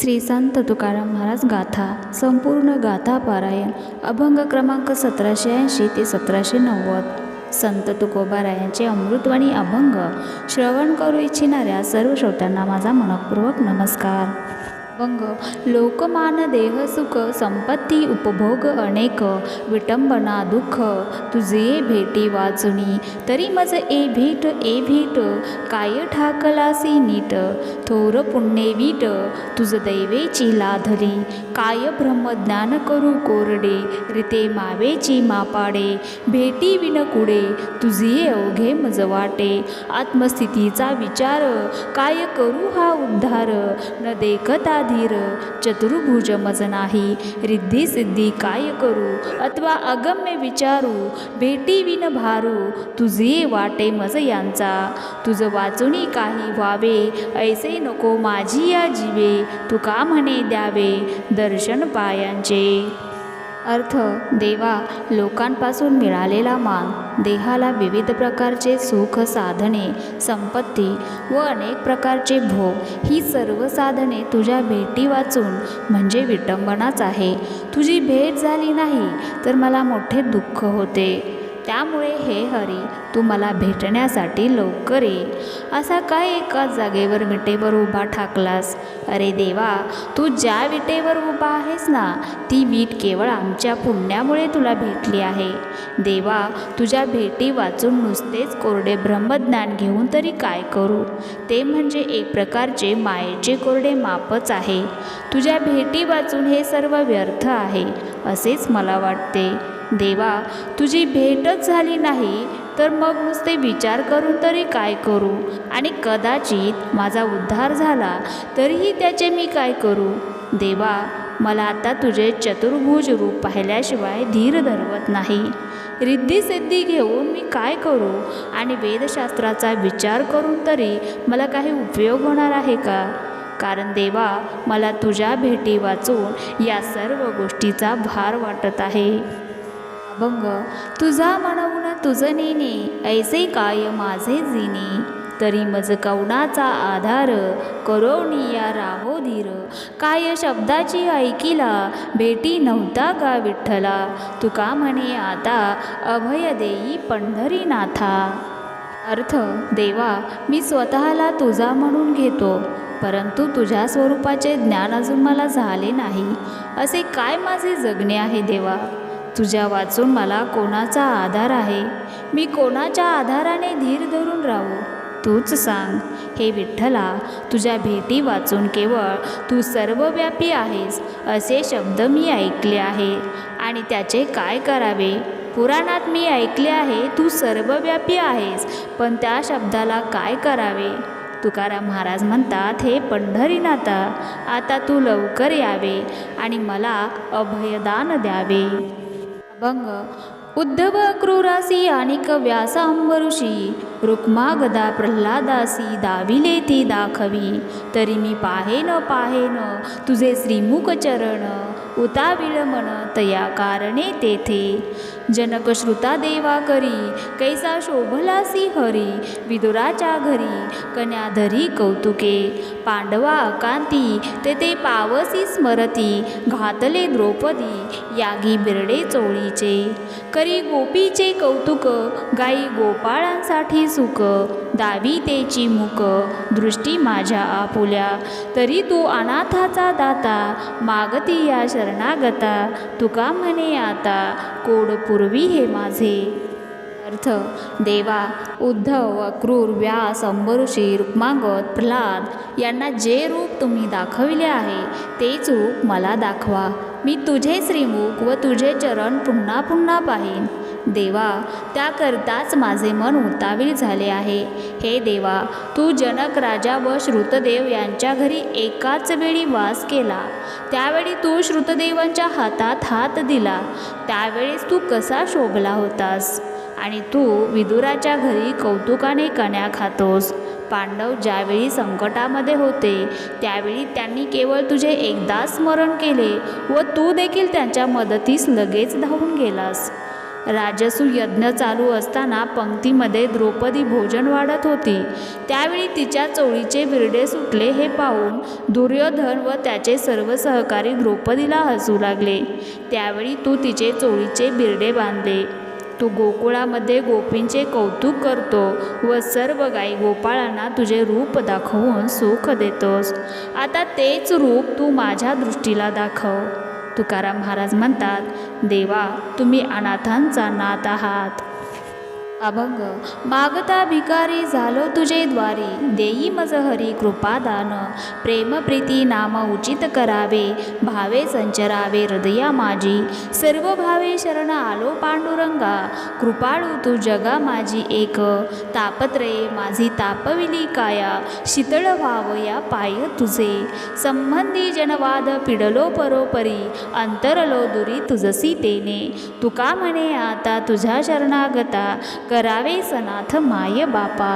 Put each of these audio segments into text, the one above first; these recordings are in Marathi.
श्री संत तुकाराम महाराज गाथा संपूर्ण गाथा पारायण अभंग क्रमांक सतराशे ऐंशी ते सतराशे नव्वद. संत तुकोबारायांचे अमृतवाणी अभंग श्रवण करू इच्छिणाऱ्या सर्व श्रोत्यांना माझा मनपूर्वक नमस्कार. अभंग लोकमान देह सुख संपत्ती उपभोग अनेक विटंबना दुःख तुझे भेटी वाचुनी तरी मज ए भेट ए भेट काय ठाकलासी नीट थोर पुण्ये वीट तुझ दैवेची लाधली काय ब्रह्मज्ञान करू कोरडे रिते मावेची मापाडे भेटी विन कुडे तुझी अवघे मज वाटे आत्मस्थितीचा विचार काय करू हा उद्धार न देखता धीर चतुर्भुज मज नाही. रिद्धी सिद्धी काय करू? अथवा अगम्य विचारू? भेटी विन भारू? तुझी वाटे मज यांचा. तुझं वाचुनी काही व्हावे. ऐसे नको माझी या जीवे. तुका म्हणे द्यावे? दर्शन पायांचे. अर्थ देवा लोकांपासून मिळालेला मान देहाला विविध प्रकारचे सुख साधने संपत्ती व अनेक प्रकारचे भोग ही सर्व साधने तुझ्या भेटी वाचून म्हणजे विटंबनाच आहे. तुझी भेट झाली नाही तर मला मोठे दुःख होते. त्यामुळे हे हरी तू मला भेटण्यासाठी लवकर ये. असा काय एका जागेवर विटेवर उभा ठाकलास? अरे देवा तू ज्या विटेवर उभा आहेस ना ती वीट केवळ आमच्या पुण्यामुळे तुला भेटली आहे. देवा तुझ्या भेटी वाचून नुसतेच कोरडे ब्रह्मज्ञान घेऊन तरी काय करू? ते म्हणजे एक प्रकारचे मायेचे कोरडे मापच आहे. तुझ्या भेटी वाचून हे सर्व व्यर्थ आहे असेच मला वाटते. देवा तुझी भेटच झाली नाही तर मग नुसते विचार करून तरी काय करू? आणि कदाचित माझा उद्धार झाला तरीही त्याचे मी काय करू? देवा मला आता तुझे चतुर्भुज रूप पाहिल्याशिवाय धीर धरवत नाही. रिद्धी सिद्धी घेऊन मी काय करू? आणि वेदशास्त्राचा विचार करून तरी मला काही उपयोग होणार आहे का? कारण देवा मला तुझ्या भेटी वाचून या सर्व गोष्टीचा भार वाटत आहे. अभंग तुझा म्हणून तुझं नेणे ऐसे काय माझे जिने. तरी मज कवनाचा आधार करोनिया राहो धीर. काय शब्दाची ऐकिला भेटी नव्हता का विठ्ठला. तुका म्हणे आता अभय देई पंढरीनाथा. अर्थ देवा मी स्वतःला तुझा म्हणून घेतो परंतु तुझ्या स्वरूपाचे ज्ञान अजून मला झाले नाही. असे काय माझे जगणे आहे देवा? तुझ्या वाचून मला कोणाचा आधार आहे? मी कोणाच्या आधाराने धीर धरून राहू? तूच सांग. हे विठ्ठला तुझ्या भेटी वाचून केवळ तू सर्वव्यापी आहेस असे शब्द मी ऐकले आहे आणि त्याचे काय करावे? पुराणात मी ऐकले आहे तू सर्वव्यापी आहेस पण त्या शब्दाला काय करावे? तुकाराम महाराज म्हणतात हे पंढरीनाथा आता तू लवकर यावे आणि मला अभयदान द्यावे. भंग। उद्धव क्रूरासी आणिक व्यासा अंबऋषी रुक्मा गदा प्रल्हादासी दाविले ती दाखवी। तरी मी पाहेन पाहेन तुझे श्रीमुख चरण उताविळ मन तया कारणे तेथे। जनक श्रुता देवा करी कैसा शोभलासी हरी विदुराच्या घरी कन्याधरी कौतुके पांडवा अकांती तेथे पावसी स्मरती घातले द्रौपदी यागी बिरडे चोळीचे. करी गोपीचे कौतुक गाई गोपाळांसाठी सुख दावी तेची मुक दृष्टी माझ्या आपुल्या. तरी तू अनाथाचा दाता मागती या शरणागता तुका म्हणे आता कोड पूर्वी हे माझे. अर्थ देवा उद्धव अक्रूर व्यास अंबरुषी रुक्मांगत प्रल्हाद यांना जे रूप तुम्ही दाखविले आहे तेच रूप मला दाखवा. मी तुझे श्रीमुख व तुझे चरण पुन्हा पुन्हा पाहीन. देवा त्याकरताच माझे मन उतावीळ झाले आहे. हे देवा तू जनक राजा व श्रुतदेव यांच्या घरी एकाच वेळी वास केला. त्यावेळी तू श्रुतदेवांच्या हातात हात दिला. त्यावेळेस तू कसा शोभला होतास? आणि तू विदुराच्या घरी कौतुकाने कण्या खातोस. पांडव ज्यावेळी संकटामध्ये होते त्यावेळी त्यांनी केवळ तुझे एकदा स्मरण केले व तू देखील त्यांच्या मदतीस लगेच धावून गेलास. राजसू यज्ञ चालू असताना पंक्तीमध्ये द्रौपदी भोजन वाढत होती. त्यावेळी तिच्या चोळीचे बिरडे सुटले हे पाहून दुर्योधन व त्याचे सर्व सहकारी द्रौपदीला हसू लागले. त्यावेळी तू तिचे चोळीचे बिरडे बांधले. तू गोकुळामध्ये गोपींचे कौतुक करतो व सर्व गाई गोपाळांना तुझे रूप दाखवून सुख देतोस. आता तेच रूप तू माझ्या दृष्टीला दाखव. तुकाराम महाराज म्हणतात देवा तुम्ही अनाथांचा नाथ आहात. अभंग. मागता भिकारी झालो तुझे द्वारे. देई मज हरी कृपादान प्रेम प्रीती नाम उचित करावे. भावे संचरावे हृदया माझी. सर्व भावे शरण आलो पांडुरंगा. कृपाळू तू जगा माझी एक. तापत्रये माझी तापविली काया. शीतळ व्हाव या पाय तुझे. संबंधी जनवाद पिडलो परोपरी. अंतरलो दुरी तुझसी तेने. तुका म्हणे आता तुझ्या शरणागता. करावे सनाथ माय बापा.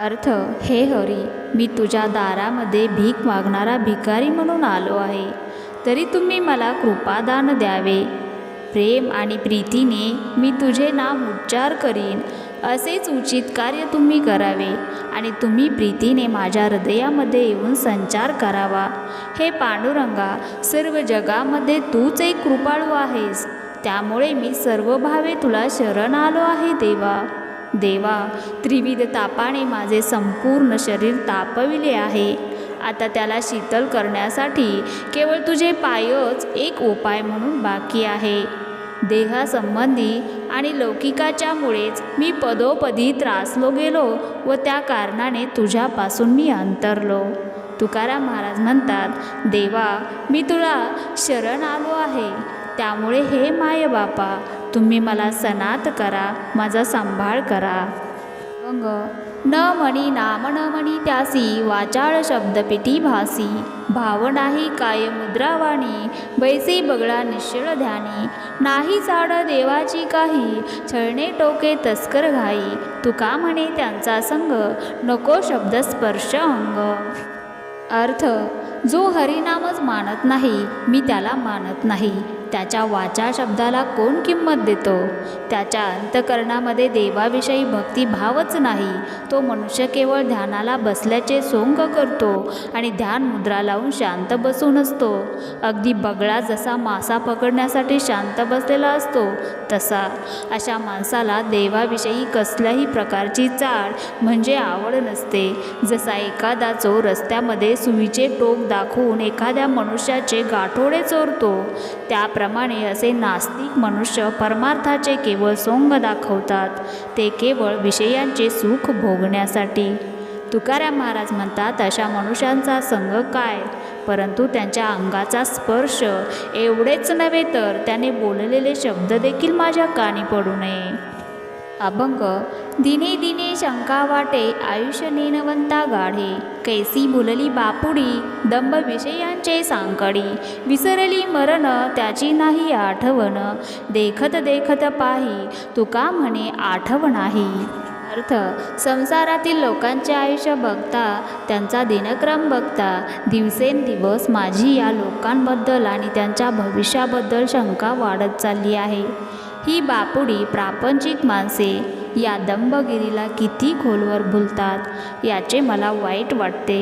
अर्थ हे हरी मी तुझ्या दारामध्ये भीक मागणारा भिकारी म्हणून आलो आहे. तरी तुम्ही मला कृपादान द्यावे. प्रेम आणि प्रीतीने मी तुझे नाम उच्चार करीन. असेच उचित कार्य तुम्ही करावे आणि तुम्ही प्रीतीने माझ्या हृदयामध्ये येऊन संचार करावा. हे पांडुरंगा सर्व जगामध्ये तूच एक कृपाळू आहेस. त्यामुळे मी सर्व भावे तुला शरण आलो आहे देवा. देवा त्रिविध तापाने माझे संपूर्ण शरीर तापविले आहे. आता त्याला शीतल करण्यासाठी केवळ तुझे पायच एक उपाय म्हणून बाकी आहे. देहासंबंधी आणि लौकिकाच्यामुळेच मी पदोपदी त्रासलो गेलो व त्या कारणाने तुझ्यापासून मी अंतरलो. तुकाराम महाराज म्हणतात देवा मी तुला शरण आलो आहे. त्यामुळे हे माय बापा तुम्ही मला सनात करा माझा सांभाळ करा. अंग न म्हणी नाम न म्हणी त्यासी वाचाळ शब्दपिटी भासी. भाव नाही काय मुद्रावाणी बैसे बगळा निश्चळ ध्यानी. नाही चाड देवाची काही छळणे टोके तस्कर घाई. तुका म्हणे त्यांचा संग नको शब्द स्पर्श अंग. अर्थ जो हरिनामच मानत नाही मी त्याला मानत नाही. त्याच्या वाचा शब्दाला कोण किंमत देतो? त्याच्या अंतकरणामध्ये देवाविषयी भक्तिभावच नाही. तो मनुष्य केवळ ध्यानाला बसल्याचे सोंग करतो आणि ध्यान मुद्रा लावून शांत बसून असतो. अगदी बगळा जसा मासा पकडण्यासाठी शांत बसलेला असतो तसा अशा माणसाला देवाविषयी कसल्याही प्रकारची चाळ म्हणजे आवड नसते. जसा एखादा चोर रस्त्यामध्ये सुईचे टोक दाखवून एखाद्या मनुष्याचे गाठोडे चोरतो त्या त्याप्रमाणे असे नास्तिक मनुष्य परमार्थाचे केवळ सोंग दाखवतात. ते केवळ विषयांचे सुख भोगण्यासाठी. तुकाराम महाराज म्हणतात अशा मनुष्यांचा संग काय? परंतु त्यांच्या अंगाचा स्पर्श एवढेच नव्हे तर त्याने बोललेले शब्द देखील माझ्या कानी पडू नये. अभंग दिने दिने शंका वाटे आयुष्य नेनवंता गाढे. कैसी भुलली बापुडी दंभ विषयांचे सांकडी. विसरली मरण त्याची नाही आठवण. देखत देखत पाही तुका म्हणे आठव नाही अर्थ संसारातील लोकांचे आयुष्य बघता त्यांचा दिनक्रम बघता दिवसेंदिवस माझी या लोकांबद्दल आणि त्यांच्या भविष्याबद्दल शंका वाढत चालली आहे. ही बापुडी प्रापंचिक माणसे या दंभगिरीला किती खोलवर भुलतात याचे मला वाईट वाटते.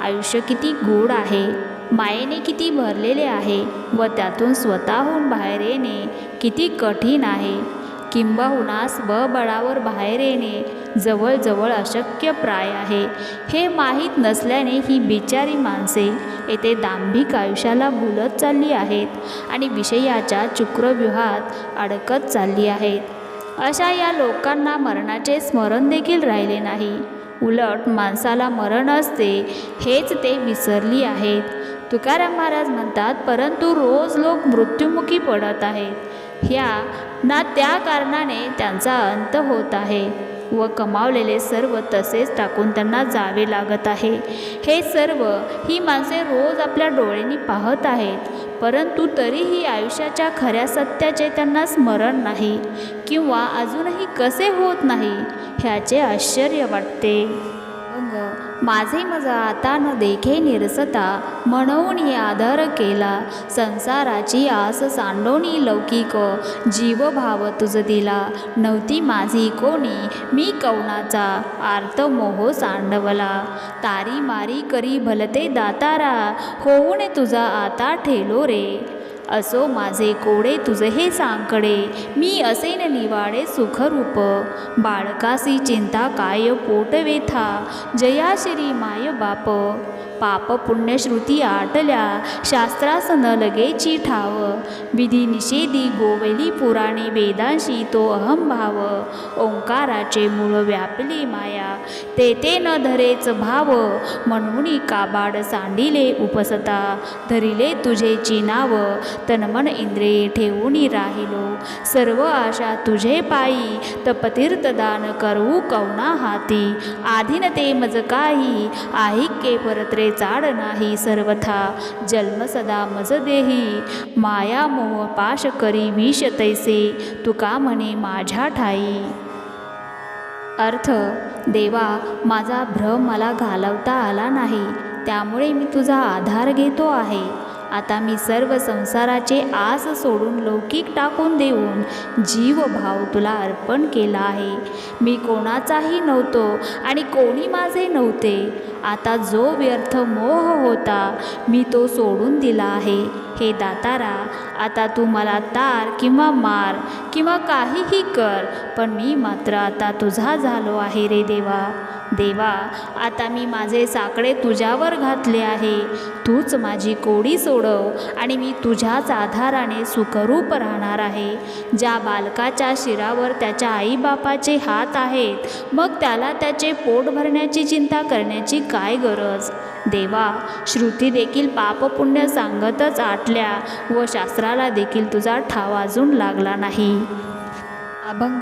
आयुष्य किती गोड आहे मायेने किती भरलेले आहे व त्यातून स्वतःहून बाहेर येणे किती कठीण आहे. किंबहुना स्वबळावर बाहेर येणे जवळजवळ अशक्य प्राय आहे. हे माहीत नसल्याने ही बिचारी माणसे येथे दांभिक आयुष्याला भुलत चालली आहेत आणि विषयाच्या चुक्रव्यूहात अडकत चालली आहेत. अशा या लोकांना मरणाचे स्मरण देखील राहिले नाही. उलट माणसाला मरण असते हेच ते विसरली आहेत. तुकाराम महाराज म्हणतात परंतु रोज लोक मृत्युमुखी पडत आहेत. ह्या ना त्या कारणाने त्यांचा अंत होत आहे व कमावलेले सर्व तसेच टाकून त्यांना जावे लागत आहे. हे सर्व ही माणसे रोज आपल्या डोळ्यांनी पाहत आहेत परंतु तरीही आयुष्याच्या खऱ्या सत्याचे त्यांना स्मरण नाही किंवा अजूनही कसे होत नाही ह्याचे आश्चर्य वाटते. माझे मजा आता न देखे निरसता म्हणून आदर केला. संसाराची आस सांडोनी लौकिक जीव भाव तुझ दिला. नव्हती माझी कोणी मी कवनाचा आर्त मोह सांडवला. तारी मारी करी भलते दातारा होऊन तुझा आता ठेलो रे. असो माझे कोडे तुझे हे सांकडे. मी असेन निवाडे सुखरूप. बाळकासी चिंता काय पोट वेथा जया श्री माय बाप. पाप पुण्यश्रुती आटल्या शास्त्रास न लगेची ठाव. विधी निषेधी गोवली पुराणे वेदांशी तो अहंभाव ओंकाराचे मूळ व्यापली माया. ते ते न धरेच भाव. म्हणून काबाड सांडिले उपसता. धरिले तुझे नाव तनमन इंद्रे ठेवून राहिलो. सर्व आशा तुझे पायी. तपतीर्थदान करू कवना हाती. आधीन ते मज काही. आहिके परत्रे चाड नाही सर्वथा. जन्म सदा मज देही. माया मोह पाश करी विष तैसे. तुका म्हणे माझ्या ठाई? अर्थ देवा माझा भ्रम मला घालवता आला नाही. त्यामुळे मी तुझा आधार घेतो आहे. आता मी सर्व संसाराचे आस सोडून लौकिक टाकून देऊन जीवभाव तुला अर्पण केला आहे. मी कोणाचाही नव्हतो आणि कोणी माझे नव्हते. आता जो व्यर्थ मोह होता मी तो सोडून दिला आहे. हे दातारा आता तू मला तार किंवा मार किंवा काहीही कर पण मी मात्र आता तुझा झालो आहे रे देवा. देवा आता मी माझे साकडे तुझ्यावर घातले आहे. तूच माझी कोडी सोडव आणि मी तुझ्याच आधाराने सुखरूप राहणार आहे. ज्या बालकाच्या शिरावर त्याच्या आईबापाचे हात आहेत मग त्याला त्याचे पोट भरण्याची चिंता करण्याची काय गरज? देवा श्रुती देखील पापपुण्य सांगतच आटल्या व शास्त्राला देखील तुझा ठाव अजून लागला नाही. अभंग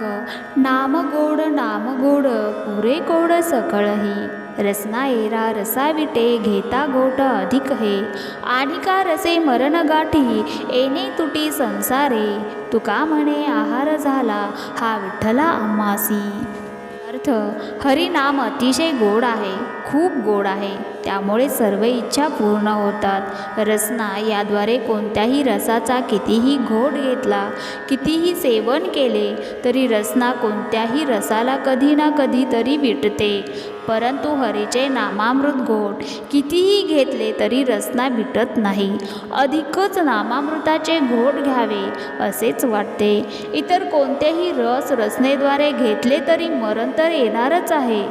नाम गोड नाम गोड पुरे गोड सकळही रसना एरा रसाविटे घेता गोट अधिक हे. आणि का रसे मरण गाठी येणे तुटी संसारे. तुका म्हणे आहार झाला हा विठ्ठला अम्मासी. तीर्थ हरिनाम अतिशय गोड आहे खूप गोड आहे. त्यामुळे सर्व इच्छा पूर्ण होतात. रसना याद्वारे कोणत्याही रसाचा कितीही घोट घेतला कितीही सेवन केले तरी रसना कोणत्याही रसाला कधी ना कधी तरी विटते. परंतु हरीचे नामामृत घोट कितीही घेतले तरी रसना विटत नाही. अधिकच नामामृताचे घोट घ्यावे असेच वाटते. इतर कोणतेही रस रसनेद्वारे घेतले तरी मरण तर येणारच आहे.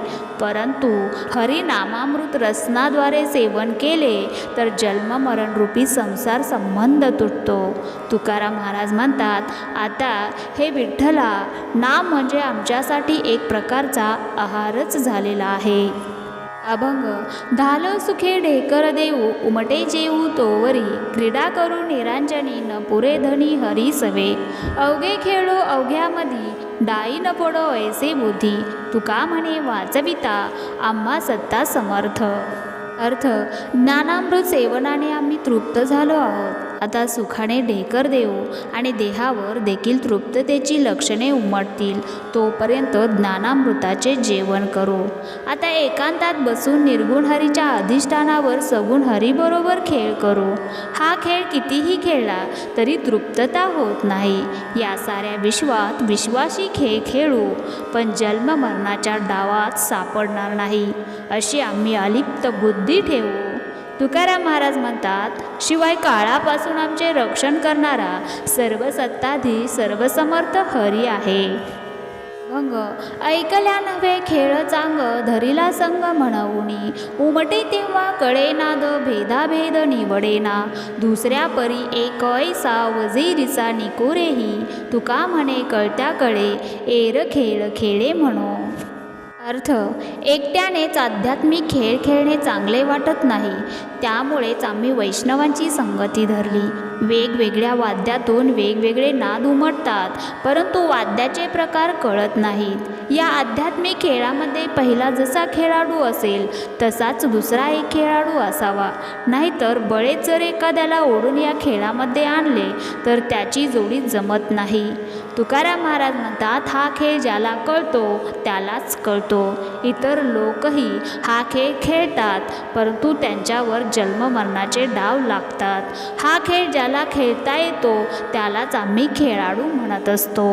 परंतु हरिनामामृत रसनाद्वारे सेवन केले तर जन्ममरणरूपी संसार संबंध तुटतो. तुकाराम महाराज म्हणतात आता हे विठ्ठला नाम म्हणजे आमच्यासाठी एक प्रकारचा आहारच झालेला आहे. अभंग धाल सुखे ढेकर देऊ उमटे जेऊ तोवरी क्रीडा करू निरांजनी न पुरे धनी हरी सवे. अवघे खेळो अवघ्यामधी डाई न पडो ऐसे बुद्धी तुका म्हणे वाचविता आम्हा सत्ता समर्थ. अर्थ ज्ञानामृत सेवनाने आम्ही तृप्त झालो आहोत. आता सुखाने ढेकर देऊ आणि देहावर देखील तृप्ततेची लक्षणे उमटतील. तोपर्यंत ज्ञानामृताचे जेवण करू. आता एकांतात बसून निर्गुण हरीच्या अधिष्ठानावर सगुण हरीबरोबर खेळ करू. हा खेळ कितीही खेळला तरी तृप्तता होत नाही. या साऱ्या विश्वात विश्वासी खेळ खेळू. पण जन्म मरणाच्या डावात सापडणार नाही. अशी आम्ही अलिप्त बुद्धी ठेवू. तुकाराम महाराज म्हणतात शिवाय काळापासून आमचे रक्षण करणारा सर्व सत्ताधी सर्वसमर्थ हरी आहे. भंग ऐकल्या नव्हे खेळ चांग धरिला संग म्हणवणी उमटे तेव्हा कळे नाद भेदाभेद निवडेना. दुसऱ्या परी एक ऐसा वजीरिचा निकोरेही. तुका म्हणे कळत्या कळे एर खेळ खेळे म्हणो. अर्थ एकट्यानेच आध्यात्मिक खेळ खेळणे चांगले वाटत नाही. त्यामुळेच आम्ही वैष्णवांची संगती धरली. वेगवेगळ्या वाद्यातून वेगवेगळे नाद उमटतात परंतु वाद्याचे प्रकार कळत नाहीत. या आध्यात्मिक खेळामध्ये पहिला जसा खेळाडू असेल तसाच दुसरा एक खेळाडू असावा. नाहीतर बळेच जर एखाद्याला ओढून या खेळामध्ये आणले तर त्याची जोडी जमत नाही. तुकाराम महाराज म्हणतात हा खेळ ज्याला कळतो त्यालाच कळतो. आवडतो इतर लोकही हा खेळ खेळतात परंतु त्यांच्यावर जन्ममरणाचे डाव लागतात. हा खेळ ज्याला खेळता येतो त्यालाच आम्ही खेळाडू म्हणत असतो.